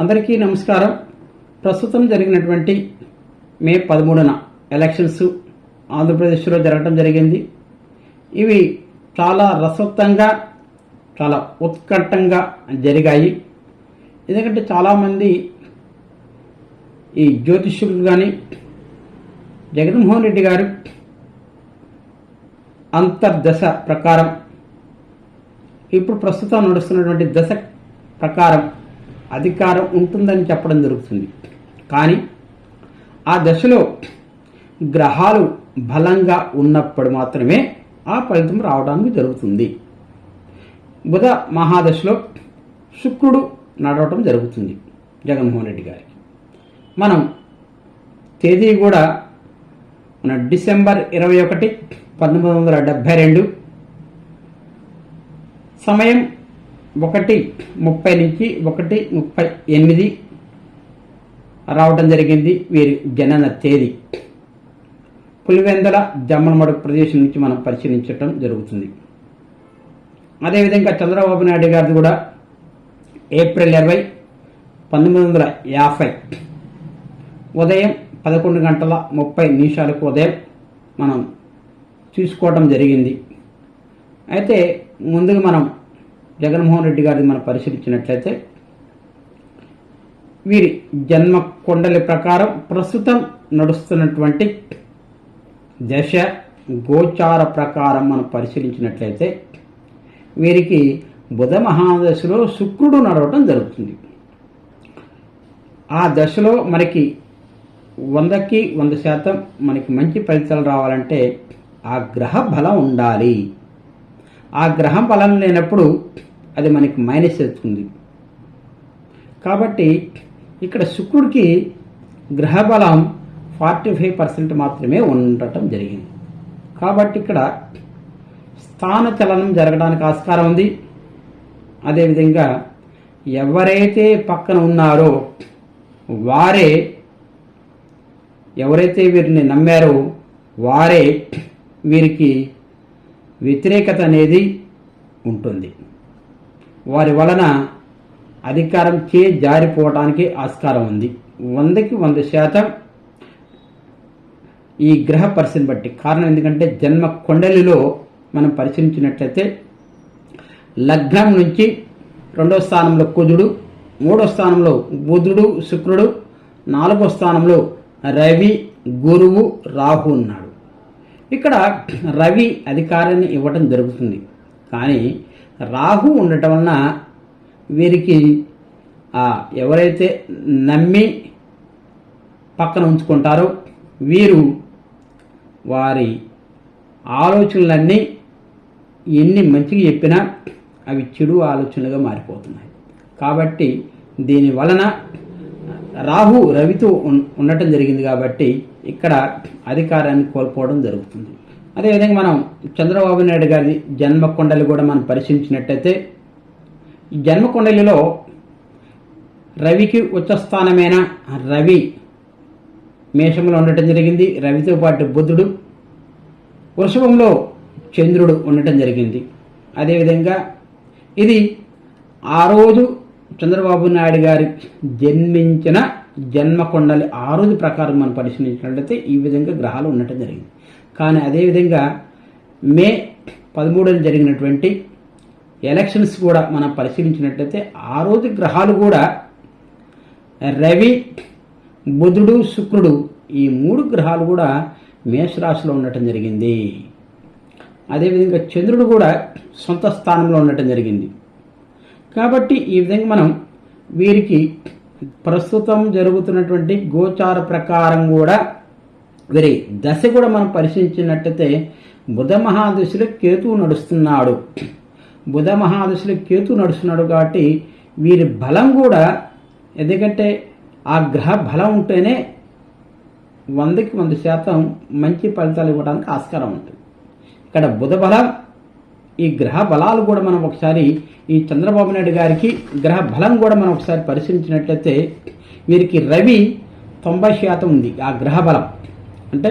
అందరికీ నమస్కారం. ప్రస్తుతం జరిగినటువంటి మే పదమూడున ఎలక్షన్స్ ఆంధ్రప్రదేశ్లో జరగడం జరిగింది. ఇవి చాలా రసవత్తంగా చాలా ఉత్కంఠంగా జరిగాయి. ఎందుకంటే చాలామంది ఈ జ్యోతిష్యులు కానీ జగన్మోహన్ రెడ్డి గారు అంతర్దశ ప్రకారం ఇప్పుడు ప్రస్తుతం నడుస్తున్నటువంటి దశ ప్రకారం అధికారం ఉంటుందని చెప్పడం జరుగుతుంది. కానీ ఆ దశలో గ్రహాలు బలంగా ఉన్నప్పుడు మాత్రమే ఆ ఫలితం రావడానికి జరుగుతుంది. బుధ మహాదశలో శుక్రుడు నడవటం జరుగుతుంది జగన్మోహన్ రెడ్డి గారికి. మనం తేదీ కూడా మన డిసెంబర్ ఇరవై ఒకటి పంతొమ్మిది వందల డెబ్భై రెండు సమయం ఒకటి ముప్పై నుంచి ఒకటి ముప్పై ఎనిమిది రావడం జరిగింది వీరి జనన తేదీ. పులివెందల జమ్మనమడుగు ప్రదేశం నుంచి మనం పరిశీలించటం జరుగుతుంది. అదేవిధంగా చంద్రబాబు నాయుడు గారిది కూడా ఏప్రిల్ ఇరవై పంతొమ్మిది వందల యాభై ఉదయం పదకొండు గంటల ముప్పై నిమిషాలకు ఉదయం మనం చూసుకోవడం జరిగింది. అయితే ముందుగా మనం జగన్మోహన్ రెడ్డి గారిని మనం పరిశీలించినట్లయితే వీరి జన్మ కొండలి ప్రకారం ప్రస్తుతం నడుస్తున్నటువంటి దశ గోచార ప్రకారం మనం పరిశీలించినట్లయితే వీరికి బుధ మహాదశలో శుక్రుడు నడవటం జరుగుతుంది. ఆ దశలో మనకి వందకి వంద శాతం మనకి మంచి ఫలితాలు రావాలంటే ఆ గ్రహ బలం ఉండాలి. ఆ గ్రహం బలం లేనప్పుడు అది మనకి మైనస్ అవుతుంది. కాబట్టి ఇక్కడ శుక్రుడికి గ్రహ బలం ఫార్టీ ఫైవ్ పర్సెంట్ మాత్రమే ఉండటం జరిగింది. కాబట్టి ఇక్కడ స్థాన చలనం జరగడానికి ఆస్కారం ఉంది. అదేవిధంగా ఎవరైతే పక్కన ఉన్నారో వారే ఎవరైతే వీరిని నమ్మారో వారే వీరికి వ్యతిరేకత అనేది ఉంటుంది. వారి వలన అధికారం చే జారిపోవడానికి ఆస్కారం ఉంది. వందకి వంద శాతం ఈ గ్రహ పరిస్థితిని బట్టి. కారణం ఎందుకంటే జన్మ కొండలిలో మనం పరిశీలించినట్లయితే లగ్నం నుంచి రెండో స్థానంలో కుజుడు మూడో స్థానంలో బుధుడు శుక్రుడు నాలుగో స్థానంలో రవి గురువు రాహు ఉన్నాడు. ఇక్కడ రవి అధికారాన్ని ఇవ్వటం జరుగుతుంది. కానీ రాహు ఉండటం వలన వీరికి ఎవరైతే నమ్మి పక్కన ఉంచుకుంటారో వీరు వారి ఆలోచనలన్నీ ఎన్ని మంచిగా చెప్పినా అవి చెడు ఆలోచనలుగా మారిపోతున్నాయి. కాబట్టి దీని వలన రాహు రవితో ఉండటం జరిగింది కాబట్టి ఇక్కడ అధికారాన్ని కోల్పోవడం జరుగుతుంది. అదేవిధంగా మనం చంద్రబాబు నాయుడు గారి జన్మకొండలు కూడా మనం పరిశీలించినట్టయితే ఈ జన్మకొండలిలో రవికి ఉచ్చస్థానమైన రవి మేషంలో ఉండటం జరిగింది. రవితో పాటు బుధుడు వృషభంలో చంద్రుడు ఉండటం జరిగింది. అదేవిధంగా ఇది ఆ రోజు చంద్రబాబు నాయుడు గారి జన్మించిన జన్మకొండలి కొండలి ప్రకారం మనం పరిశీలించినట్లయితే ఈ విధంగా గ్రహాలు ఉండటం జరిగింది. కానీ అదేవిధంగా మే పదమూడున జరిగినటువంటి ఎలక్షన్స్ కూడా మనం పరిశీలించినట్లయితే ఆ రోజు గ్రహాలు కూడా రవి బుధుడు శుక్రుడు ఈ మూడు గ్రహాలు కూడా మేషరాశిలో ఉండటం జరిగింది. అదేవిధంగా చంద్రుడు కూడా సొంత స్థానంలో ఉండటం జరిగింది. కాబట్టి ఈ విధంగా మనం వీరికి ప్రస్తుతం జరుగుతున్నటువంటి గోచార ప్రకారం కూడా వీరి దశ కూడా మనం పరిశీలించినట్టయితే బుధ మహాదశలో కేతువు నడుస్తున్నాడు. బుధ మహాదశలో కేతు నడుస్తున్నాడు కాబట్టి వీరి బలం కూడా ఎందుకంటే ఆ గ్రహ బలం ఉంటేనే వందకి వంద శాతం మంచి ఫలితాలు ఇవ్వడానికి ఆస్కారం ఉంటుంది. ఇక్కడ బుధ బలం ఈ గ్రహ బలాలు కూడా మనం ఒకసారి ఈ చంద్రబాబు నాయుడు గారికి గ్రహ బలం కూడా మనం ఒకసారి పరిశీలించినట్లయితే వీరికి రవి తొంభై శాతం ఉంది ఆ గ్రహ బలం. అంటే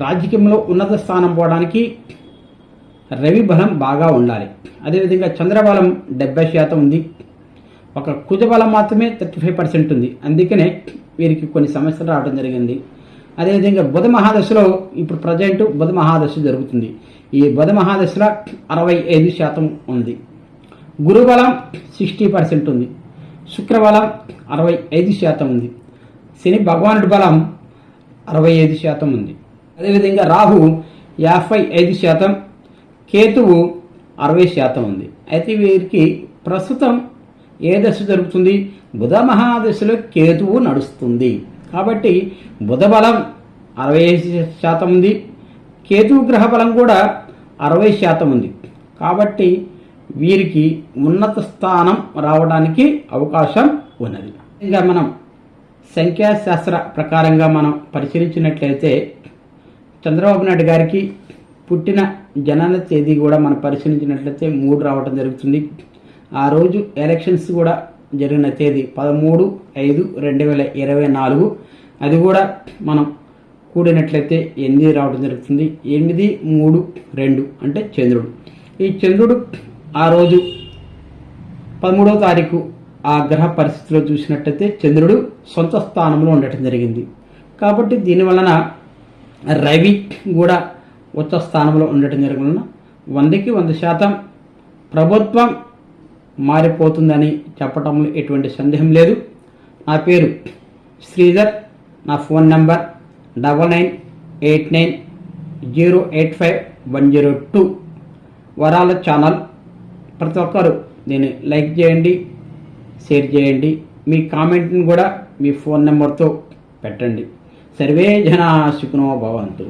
రాజకీయంలో ఉన్నత స్థానం పోవడానికి రవి బలం బాగా ఉండాలి. అదేవిధంగా చంద్రబలం డెబ్బై శాతం ఉంది. ఒక కుజబలం మాత్రమే థర్టీ ఫైవ్ పర్సెంట్ ఉంది. అందుకనే వీరికి కొన్ని సమస్యలు రావడం జరిగింది. అదేవిధంగా బుధ మహాదశలో ఇప్పుడు ప్రజెంట్ బుధ మహాదశ జరుగుతుంది. ఈ బుధ మహాదశలో అరవై ఐదు శాతం ఉంది. గురుబలం సిక్స్టీ పర్సెంట్ ఉంది. శుక్రబలం అరవై ఐదు శాతం ఉంది. శని భగవానుడి బలం అరవై ఐదు శాతం ఉంది. అదేవిధంగా రాహు యాభై ఐదు శాతం కేతువు అరవై శాతం ఉంది. అయితే వీరికి ప్రస్తుతం ఏ దశ జరుగుతుంది? బుధ మహాదశలో కేతువు నడుస్తుంది. కాబట్టి బుధ బలం అరవై ఐదు శాతం ఉంది. కేతువు గ్రహ బలం కూడా అరవై శాతం ఉంది. కాబట్టి వీరికి ఉన్నత స్థానం రావడానికి అవకాశం ఉన్నది. ఇంకా మనం సంఖ్యాశాస్త్ర ప్రకారంగా మనం పరిశీలించినట్లయితే చంద్రబాబు నాయుడు గారికి పుట్టిన జనన తేదీ కూడా మనం పరిశీలించినట్లయితే మూడు రావడం జరుగుతుంది. ఆ రోజు ఎలక్షన్స్ కూడా జరిగిన తేదీ పదమూడు ఐదు రెండు వేల ఇరవై నాలుగు. అది కూడా మనం కూడినట్లయితే ఎనిమిది రావడం జరుగుతుంది. ఎనిమిది మూడు రెండు అంటే చంద్రుడు. ఈ చంద్రుడు ఆ రోజు పదమూడవ తారీఖు ఆ గ్రహ పరిస్థితిలో చూసినట్టయితే చంద్రుడు సొంత స్థానంలో ఉండటం జరిగింది. కాబట్టి దీనివలన రవి కూడా ఉచ్చ స్థానంలో ఉండటం జరగలన వందకి వంద శాతం ప్రభుత్వం మారిపోతుందని చెప్పటంలో ఎటువంటి సందేహం లేదు. నా పేరు శ్రీధర్ నా phone number double nine eight nine zero eight five one zero two Varala channel. ప్రతి ఒక్కరు దీన్ని లైక్ చేయండి షేర్ చేయండి మీ కామెంట్ని కూడా మీ ఫోన్ నెంబర్తో పెట్టండి. సర్వే జనా సుఖనో భవంతు.